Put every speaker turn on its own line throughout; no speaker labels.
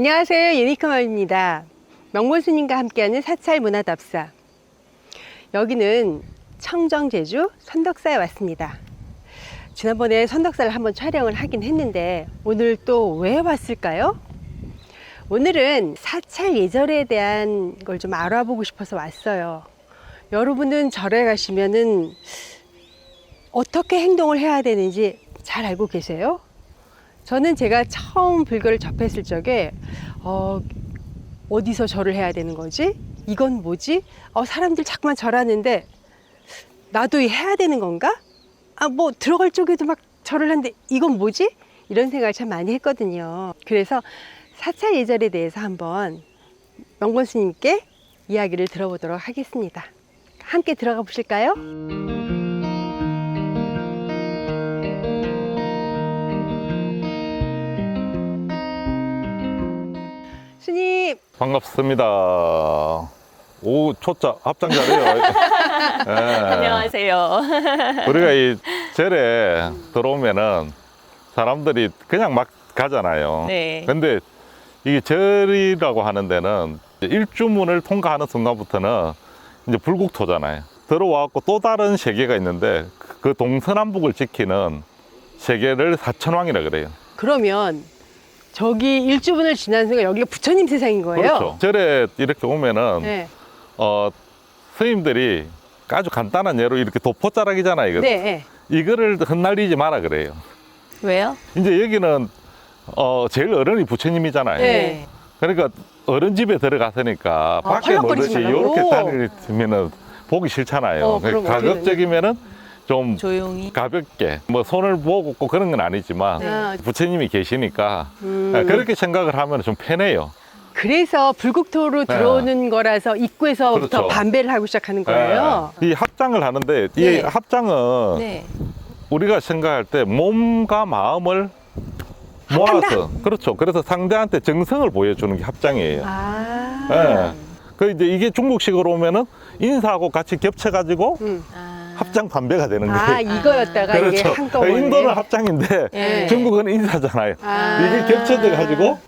안녕하세요. 유니크맘입니다. 명문스님과 함께하는 사찰 문화 답사. 여기는 청정 제주 선덕사에 왔습니다. 지난번에 선덕사를 한번 촬영을 하긴 했는데 오늘 또 왜 왔을까요? 오늘은 사찰 예절에 대한 걸 좀 알아보고 싶어서 왔어요. 여러분은 절에 가시면은 어떻게 행동을 해야 되는지 잘 알고 계세요? 저는 제가 처음 불교를 접했을 적에 어, 어디서 절을 해야 되는 거지? 이건 뭐지? 어, 사람들 자꾸만 절하는데 나도 이 해야 되는 건가? 아, 뭐 들어갈 쪽에도 막 절을 하는데 이건 뭐지? 이런 생각을 참 많이 했거든요. 그래서 사찰 예절에 대해서 한번 명본 스님께 이야기를 들어보도록 하겠습니다. 함께 들어가 보실까요? 스님,
반갑습니다. 오, 초짜 합장 잘해요. 예.
안녕하세요.
우리가 이 절에 들어오면은 사람들이 그냥 막 가잖아요.
네.
근데 이게 절이라고 하는 데는 일주문을 통과하는 순간부터는 이제 불국토잖아요. 들어와갖고 또 다른 세계가 있는데 그 동서남북을 지키는 세계를 사천왕이라 그래요.
그러면 저기 일주분을 지난 순간 여기가 부처님 세상인 거예요?
그렇죠. 절에 이렇게 오면은
네.
어, 스님들이 아주 간단한 예로 이렇게 도포자락이잖아요. 이거.
네. 네.
이거를 흩날리지 마라 그래요.
왜요?
이제 여기는 어, 제일 어른이 부처님이잖아요.
네.
그러니까 어른 집에 들어갔으니까
아,
밖에
헐렁거리지
멀듯이
말라고?
이렇게 다니면은 보기 싫잖아요.
어,
가급적이면은 좀
조용히.
가볍게 뭐 손을 모으고 그런 건 아니지만
네.
아,
부처님이 계시니까
음.
네, 그렇게 생각을 하면 좀 편해요.
그래서 불국토로
네.
들어오는 거라서 입구에서부터
그렇죠.
반배를 하고 시작하는 거예요.
네. 이 합장을 하는데 이
네.
합장은
네.
우리가 생각할 때 몸과 마음을 모아서 그렇죠. 그래서 상대한테 정성을 보여주는 게 합장이에요.
아.
예. 그 이제 이게 중국식으로 오면은 인사하고 같이 겹쳐가지고
음.
아.
합장 반배가 되는
아,
거예요.
이거였다가 이게
그렇죠.
한꺼번에.
인도는 합장인데
예.
중국은 인사잖아요.
아.
이게 겹쳐져 가지고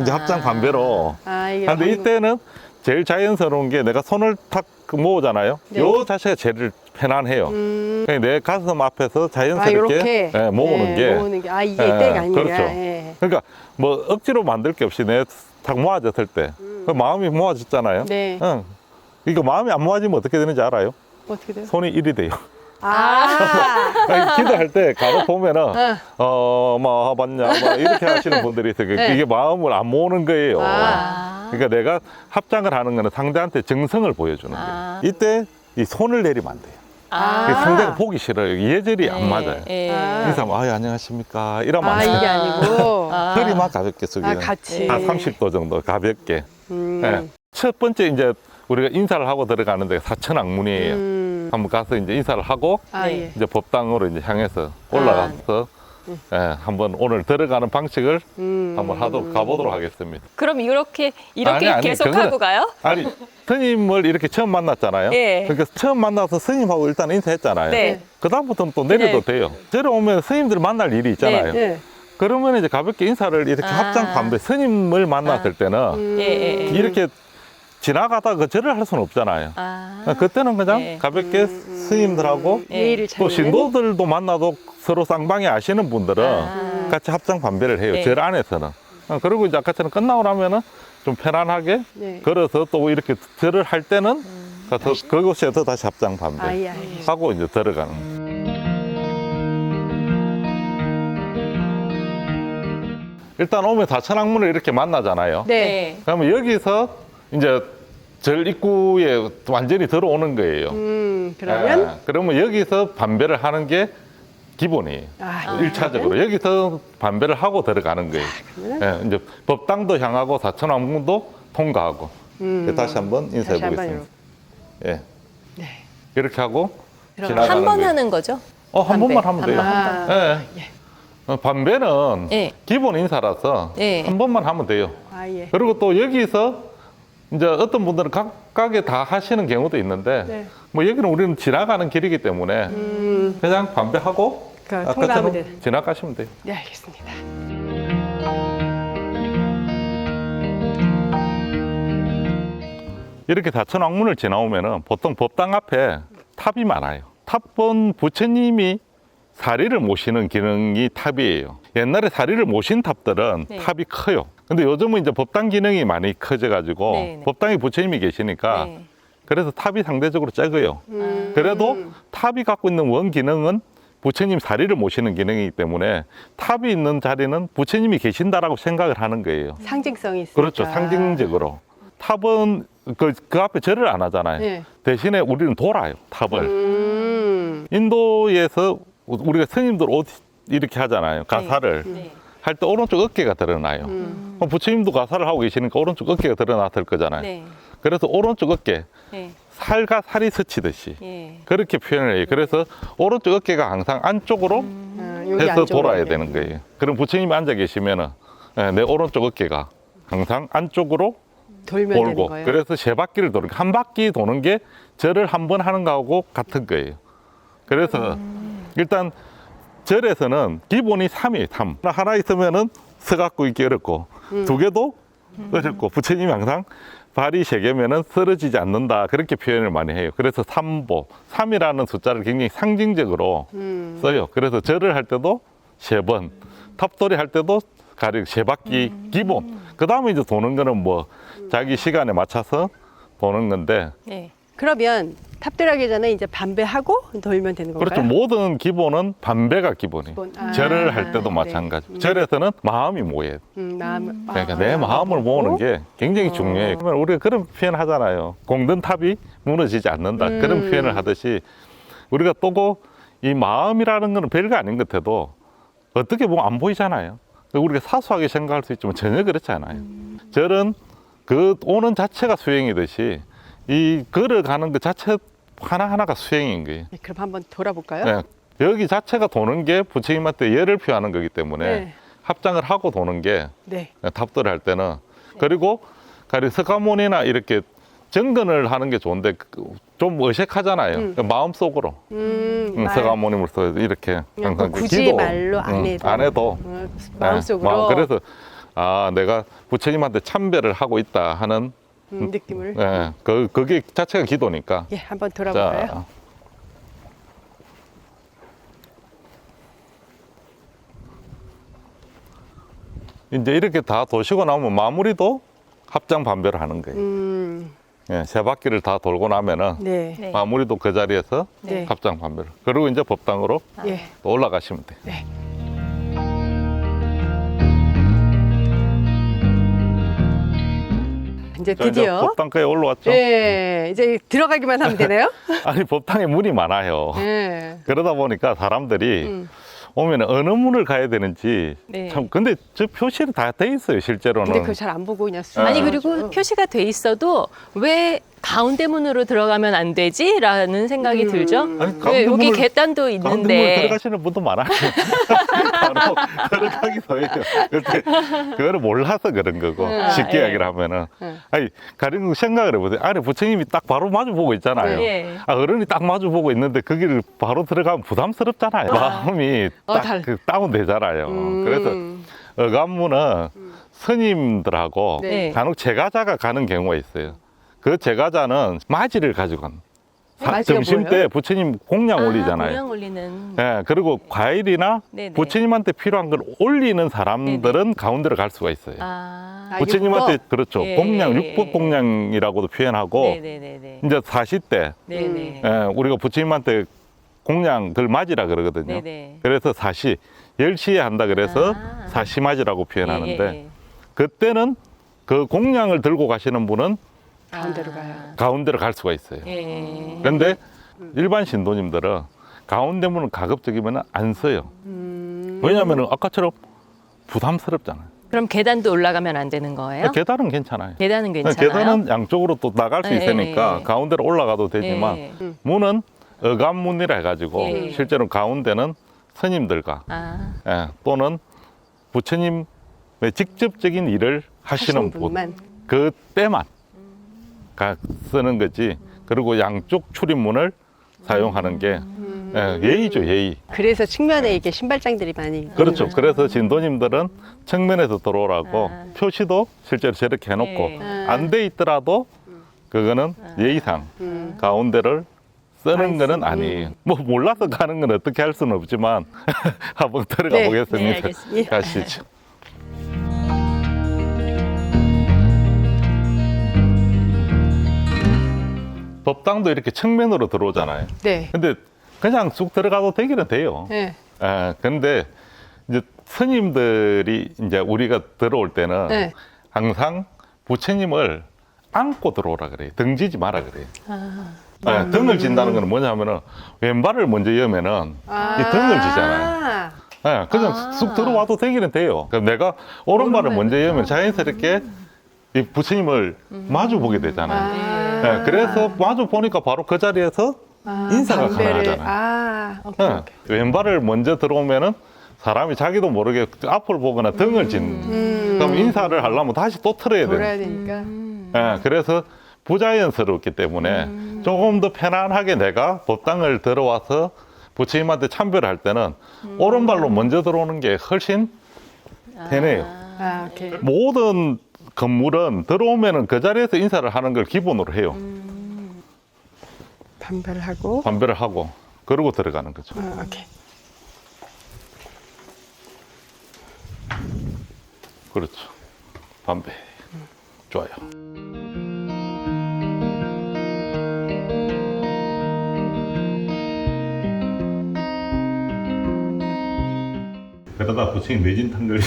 이제
아.
합장 반배로.
아, 이게
근데
방금-
이때는 제일 자연스러운 게 내가 손을 탁 모으잖아요.
네.
요 자체가 제일 편안해요.
음.
그냥 내 가슴 앞에서
아,
자연스럽게
요렇게
예, 모으는
네,
게
모으는 게. 아, 이게
예,
때가 아니라.
그렇죠.
예.
그러니까 뭐 억지로 만들 게 없이 내 탁 모아졌을 때그 마음이 모아졌잖아요.
음. 네.
응. 이거 마음이 안 모아지면 어떻게 되는지 알아요?
어떻게 돼요?
손이 일이 돼요.
아.
아니, 기도할 때 간혹 보면은
어.
어, 뭐 하봤냐, 뭐 이렇게 하시는 분들이 있어요.
네.
이게 마음을 안 모으는 거예요.
아.
그러니까 내가 합장을 하는 거는 상대한테 정성을 보여주는
아.
거예요. 이때 이 손을 내리면 안 돼요.
아.
상대가 보기 싫어요. 예절이 안
네.
맞아요.
예.
아.
인사하면 아, 예, 안녕하십니까 이러면
아,
안 돼요.
이게 아니고.
아.
허리만 가볍게 숙이는
아, 같이.
한 30도 정도 가볍게.
음.
예. 첫 번째 이제 우리가 인사를 하고 들어가는데 사천 악문이에요.
음.
한번 가서 이제 인사를 하고
아,
네.
예.
이제 법당으로 이제 향해서 올라가서 예, 한번 오늘 들어가는 방식을
음.
한번 하도록 가보도록 하겠습니다.
그럼 이렇게 이렇게
아니, 아니,
계속
그거는-
하고 가요?
아니 스님을 이렇게 처음 만났잖아요.
예.
그러니까 처음 만나서 스님하고 일단 인사했잖아요.
네.
그 다음부터는 또 내려도
네.
돼요. 저러 오면 스님들 만날 일이 있잖아요.
예.
그러면 이제 가볍게 인사를 이렇게
아.
합장 반배 스님을 만났을 때는
음.
예, 예, 예.
이렇게 지나가다가 그 절을 할 수는 없잖아요.
아.
그때는 그냥
네.
가볍게 스님들하고
예.
예의를
또
차리는.
신도들도 만나도 서로 쌍방이 아시는 분들은
아.
같이 합장 반배를 해요.
네.
절 안에서는. 어, 그리고 이제 아까처럼 끝나고 나면은 좀 편안하게
네.
걸어서 또 이렇게 절을 할 때는 가서 그곳에서 다시 합장 반배
아, 예, 예.
하고 이제 들어가는. 일단 오면 다천왕문을 이렇게 만나잖아요.
네.
네.
그러면 여기서 이제 절 입구에 완전히 들어오는 거예요.
음, 그러면
예, 그러면 여기서 반배를 하는 게 기본이에요.
아,
일차적으로 여기서 반배를 하고 들어가는 거예요.
그러면은
예, 이제 법당도 향하고 사천왕문도 통과하고.
음.
다시 한번 인사해
다시 한번
보겠습니다. 예.
네.
이렇게 하고
들어가.
지나가는
한 번
거예요.
하는 거죠?
어, 한. 번만 하면 돼요.
아,
예. 어, 반배는
예.
기본 인사라서
예.
한 번만 하면 돼요.
아, 예.
그리고 또 여기서 이제 어떤 분들은 각각에 다 하시는 경우도 있는데
네.
뭐 여기는 우리는 지나가는 길이기 때문에
음.
그냥 반배하고
그,
아, 지나가시면 돼요.
네, 알겠습니다.
이렇게 다천 왕문을 지나오면은 보통 법당 앞에 탑이 많아요. 탑본 부처님이 사리를 모시는 기능이 탑이에요. 옛날에 사리를 모신 탑들은
네.
탑이 커요. 근데 요즘은 이제 법당 기능이 많이 커져가지고
네, 네.
법당에 부처님이 계시니까
네.
그래서 탑이 상대적으로 적어요.
음.
그래도 탑이 갖고 있는 원 기능은 부처님 사리를 모시는 기능이기 때문에 탑이 있는 자리는 부처님이 계신다라고 생각을 하는 거예요.
상징성이 있으니까.
그렇죠. 상징적으로. 탑은 그, 그 앞에 절을 안 하잖아요.
네.
대신에 우리는 돌아요. 탑을.
음.
인도에서 우리가 스님들 옷 이렇게 하잖아요. 가사를.
네.
할 때 오른쪽 어깨가 드러나요.
음.
그럼 부처님도 가사를 하고 계시니까 오른쪽 어깨가 드러났을 거잖아요.
네.
그래서 오른쪽 어깨,
네.
살과 살이 스치듯이
예.
그렇게 표현을 해요. 그래서 오른쪽 어깨가 항상 안쪽으로
음, 여기
해서
안쪽으로
돌아야
네.
되는 거예요. 그럼 부처님이 앉아 계시면은 예, 내 오른쪽 어깨가 항상 안쪽으로
돌면 되는
돌고
거예요.
그래서 세 바퀴를 도는 한 바퀴 도는 게 절을 한 번 하는 거하고 같은 거예요. 그래서
음.
일단 절에서는 기본이 삼이에요 삼. 하나 있으면은 서갖고 있기 어렵고
음.
두 개도 어렵고 부처님이 항상 발이 세 개면은 쓰러지지 않는다 그렇게 표현을 많이 해요. 그래서 삼보 삼이라는 숫자를 굉장히 상징적으로
음.
써요. 그래서 절을 할 때도 세 번, 탑돌이 할 때도 가령 세 바퀴 기본. 그 다음에 이제 도는 거는 뭐 자기 시간에 맞춰서 도는 건데
네.
그러면 탑들하기 전에 이제 반배하고 돌면 되는 건가요?
그렇죠. 모든 기본은 반배가 기본이에요.
기본. 아,
절을 할 때도
네.
마찬가지.
음.
절에서는 마음이 모여요.
음, 마음,
그러니까
아,
내 마음을 모으는 게 굉장히
어.
중요해요. 그러면 우리가 그런 표현 하잖아요. 공든 탑이 무너지지 않는다.
음.
그런 표현을 하듯이 우리가 또고 이 마음이라는 거는 별거 아닌 것 같아도 어떻게 보면 안 보이잖아요. 우리가 사소하게 생각할 수 있지만 전혀 그렇지 않아요. 절은 그 오는 자체가 수행이듯이 이 걸어가는 것 자체 하나하나가 수행인 거예요.
네, 그럼 한번 돌아볼까요?
네. 여기 자체가 도는 게 부처님한테 예를 표하는 거기 때문에
네.
합장을 하고 도는 게
네.
답도를 할 때는 그리고 가령 석가모니나 이렇게 정근을 하는 게 좋은데 그- 좀 어색하잖아요.
음.
마음속으로
음,
응,
말,
석가모니로서 이렇게 항상 그그
굳이
기도
말로 안
응,
해도.
안 해도
어,
네,
마음속으로
마음. 그래서 아 내가 부처님한테 참배를 하고 있다 하는
음, 느낌을
예, 그 그게 자체가 기도니까.
예, 한번 돌아볼까요?
자. 이제 이렇게 다 도시고 나면 마무리도 합장 반배를 하는 거예요.
음,
예, 세 바퀴를 다 돌고 나면은
네.
네.
마무리도 그 자리에서
네.
합장 반배를. 그리고 이제 법당으로
예.
또 올라가시면 돼요.
이제 드디어
법당까지 올라왔죠.
예, 이제 들어가기만 하면 되나요?
아니 법당에 문이 많아요.
예.
그러다 보니까 사람들이
음.
오면 어느 문을 가야 되는지
네.
참 근데 저 표시는 다 돼 있어요 실제로는.
근데 그걸 잘 안 보고 그냥 수
아니
아.
그리고 표시가 돼 있어도 왜 가운데 문으로 들어가면 안 되지라는 생각이
음.
들죠.
아니,
왜
가운데
여기
문을-
계단도
가운데 문
있는데
들어가시는 분도 많아요. 바로 들어가기도 해요. 근데 그거를 몰라서 그런 거고
음.
쉽게
아,
이야기를 하면은
음.
아니 가령 생각을 해보세요. 아니 부처님이 딱 바로 마주 보고 있잖아요.
예.
아 어른이 딱 마주 보고 있는데 거기를 바로 들어가면 부담스럽잖아요. 마음이
어,
딱
달-
그 다운되잖아요.
음.
그래서 어감문은 스님들하고
네.
간혹 제가자가 가는 경우가 있어요. 그 제가자는 맞이를 가지고 간. 사-
맞이가
점심
뭐예요?
때 부처님 공양 올리잖아요.
공양 올리는.
예, 그리고 과일이나
네네.
부처님한테 필요한 걸 올리는 사람들은 가운데로 갈 수가 있어요.
아.
아,
부처님한테
육법?
그렇죠.
예,
공양,
예,
육법
예.
공양이라고도 표현하고
네네네네.
이제 40대
네네.
예, 우리가 부처님한테 공양들 맞이라 그러거든요.
네네.
그래서 사시 10시에 한다 그래서
아.
사시 맞이라고 표현하는데
예, 예, 예.
그때는 그 공양을 들고 가시는 분은
가운데로
아.
가요.
가운데로 갈 수가 있어요.
예.
그런데 일반 신도님들은 가운데 문을 가급적이면 안 써요.
음.
왜냐하면 아까처럼 부담스럽잖아요.
그럼 계단도 올라가면 안 되는 거예요?
계단은 괜찮아요.
계단은 괜찮아요.
계단은 양쪽으로 또 나갈 수
예,
있으니까
예, 예.
가운데로 올라가도 되지만
예.
문은 어감문이라 해가지고
예.
실제로 가운데는 스님들과
아.
예, 또는 부처님의 직접적인 일을 하시는 분,
분만
그 때만 가 쓰는 거지. 그리고 양쪽 출입문을 사용하는 게
음.
예, 예의죠, 예의.
그래서 측면에 이게 신발장들이 많이
그렇죠. 그래서 진도님들은 측면에서 들어오라고
아.
표시도 실제로 저렇게 해놓고
예.
아.
안돼 있더라도 그거는 예의상 가운데를 쓰는 거는 아니에요. 뭐 몰라서 가는 건 어떻게 할 수는 없지만 한번 들어가
네,
보겠습니다.
네, 알겠습니다.
가시죠. 법당도 이렇게 측면으로 들어오잖아요.
네.
근데 그냥 쑥 들어가도 되기는 돼요.
네.
아, 근데 이제 스님들이 이제 우리가 들어올 때는
네.
항상 부처님을 안고 들어오라 그래요. 등지지 마라 그래요.
아,
아, 등을 진다는 건 뭐냐면은 왼발을 먼저 여면은 이 등을 지잖아요. 예, 그냥
아.
쑥 들어와도 되기는 돼요. 그럼 내가 오른발을 먼저 여면 자연스럽게 이 부처님을 마주 보게 되잖아요.
아.
예, 그래서 마주 보니까 바로 그 자리에서
아,
인사가
담배를-
가능하잖아요.
아, 오케이,
예,
오케이.
왼발을 먼저 들어오면은 사람이 자기도 모르게 앞을 보거나 등을 진.
음.
그럼 인사를 하려면 다시 또 틀어야 돼요.
돌아야 되니까.
예, 그래서 부자연스럽기 때문에 조금 더 편안하게 내가 법당을 들어와서 부처님한테 참배를 할 때는 오른발로 먼저 들어오는 게 훨씬 편해요.
아, 오케이.
모든 건물은 들어오면은 그 자리에서 인사를 하는 걸 기본으로 해요.
담배를 하고.
반배를 하고 그러고 들어가는 거죠.
아, 오케이.
그렇죠. 반배. 좋아요. 그러다 부처님 매진 탕거리